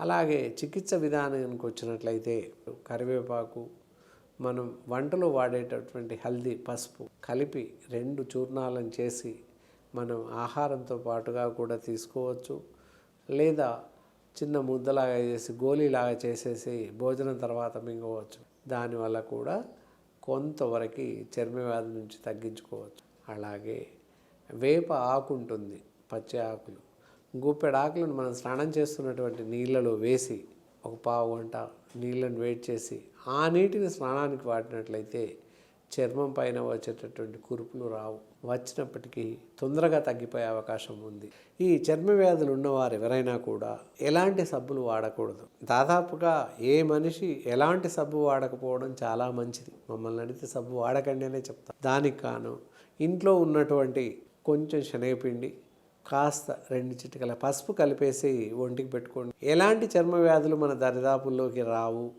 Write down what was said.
అలాగే చికిత్స విధానానికి వచ్చినట్లయితే కరివేపాకు మనం వంటలో వాడేటటువంటి హల్దీ పసుపు కలిపి రెండు చూర్ణాలను చేసి మనం ఆహారంతో పాటుగా కూడా తీసుకోవచ్చు. లేదా చిన్న ముద్దలాగా చేసి గోళీలాగా చేసేసి భోజనం తర్వాత మింగవచ్చు. దానివల్ల కూడా కొంతవరకు చర్మ వ్యాధి నుంచి తగ్గించుకోవచ్చు. అలాగే వేప ఆకు ఉంటుంది పచ్చి ఆకులు. గుప్పెడు ఆకులను మనం స్నానం చేస్తున్నటువంటి నీళ్ళలో వేసి ఒక పావు గంట నీళ్ళను వేడి చేసి ఆ నీటిని స్నానానికి వాడినట్లయితే చర్మం పైన వచ్చేటటువంటి కురుపులు రావు. వచ్చినప్పటికీ తొందరగా తగ్గిపోయే అవకాశం ఉంది. ఈ చర్మ వ్యాధులు ఉన్నవారు ఎవరైనా కూడా ఎలాంటి సబ్బులు వాడకూడదు. దాదాపుగా ఏ మనిషి ఎలాంటి సబ్బు వాడకపోవడం చాలా మంచిది. మమ్మల్ని అడిగితే సబ్బు వాడకండి అనే చెప్తాను దానికి కాను ఇంట్లో ఉన్నటువంటి కొంచెం శనగపిండి కాస్త రెండు చిటికల పసుపు కలిపేసి ఒంటికి పెట్టుకోండి. ఎలాంటి చర్మ వ్యాధులు మన దరిదాపుల్లోకి రావు?